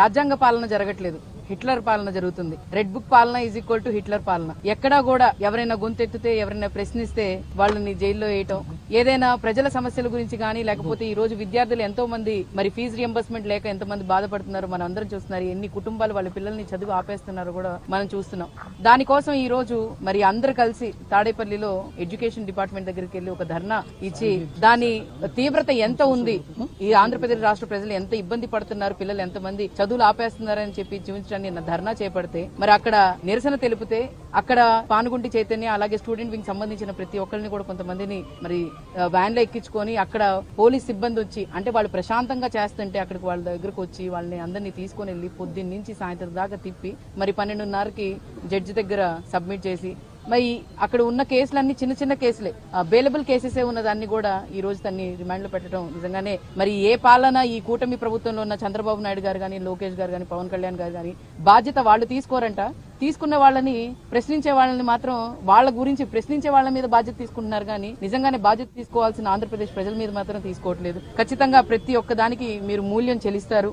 రాజ్యాంగ పాలన జరగట్లేదు. హిట్లర్ పాలన జరుగుతుంది. రెడ్ బుక్ పాలన ఈజ్ ఈక్వల్ టు హిట్లర్ పాలన. ఎక్కడా కూడా ఎవరైనా గొంతెత్తితే ఎవరైనా ప్రశ్నిస్తే వాళ్ళని జైల్లో వేయటం ఏదైనా ప్రజల సమస్యల గురించి కానీ లేకపోతే ఈ రోజు విద్యార్థులు ఎంతో మంది మరి ఫీజు రియంబర్స్మెంట్ లేక ఎంతమంది బాధపడుతున్నారు మనం అందరం చూస్తున్నారు. ఎన్ని కుటుంబాలు వాళ్ళ పిల్లల్ని చదువు ఆపేస్తున్నారు కూడా మనం చూస్తున్నాం. దానికోసం ఈ రోజు మరి అందరు కలిసి తాడేపల్లిలో ఎడ్యుకేషన్ డిపార్ట్మెంట్ దగ్గరికి వెళ్ళి ఒక ధర్నా ఇచ్చి దాని తీవ్రత ఎంత ఉంది? ఈ ఆంధ్రప్రదేశ్ రాష్ట్ర ప్రజలు ఎంత ఇబ్బంది పడుతున్నారు? పిల్లలు ఎంతమంది చదువులు ఆపేస్తున్నారని చెప్పి చూపించడానికి నా ధర్నా చేపడితే మరి అక్కడ నిరసన తెలిపితే అక్కడ పానుగుంటి చైతన్య అలాగే స్టూడెంట్ వింగ్ సంబంధించిన ప్రతి ఒక్కరిని కూడా కొంతమందిని మరి వ్యాన్లో వ్యాన్లో ఎక్కించుకొని అక్కడ పోలీస్ సిబ్బంది వచ్చి అంటే వాళ్ళు ప్రశాంతంగా చేస్తుంటే అక్కడికి వాళ్ళ దగ్గరకు వచ్చి వాళ్ళని అందరినీ తీసుకొని వెళ్ళి పొద్దున్న నుంచి సాయంత్రం దాకా తిప్పి మరి పన్నెండున్నరకి జడ్జి దగ్గర సబ్మిట్ చేసి మరి అక్కడ ఉన్న కేసులన్నీ చిన్న చిన్న కేసులే. బెయిలబుల్ కేసెసే ఉన్నదాన్ని కూడా ఈ రోజు తన్ని రిమాండ్లో పెట్టడం నిజంగానే మరి ఏ పాలన ఈ కూటమి ప్రభుత్వంలో ఉన్న చంద్రబాబు నాయుడు గారు కానీ లోకేష్ గారు కానీ పవన్ కళ్యాణ్ గారు కానీ బాధ్యత వాళ్ళు తీసుకోరంట. తీసుకున్న వాళ్ళని ప్రశ్నించే వాళ్ళని మాత్రం వాళ్ళ గురించి ప్రశ్నించే వాళ్ళ మీద బాధ్యత తీసుకుంటున్నారు కానీ నిజంగానే బాధ్యత తీసుకోవాల్సిన ఆంధ్రప్రదేశ్ ప్రజల మీద మాత్రం తీసుకోవట్లేదు. ఖచ్చితంగా ప్రతి ఒక్క దానికి మీరు మూల్యం చెల్లిస్తారు.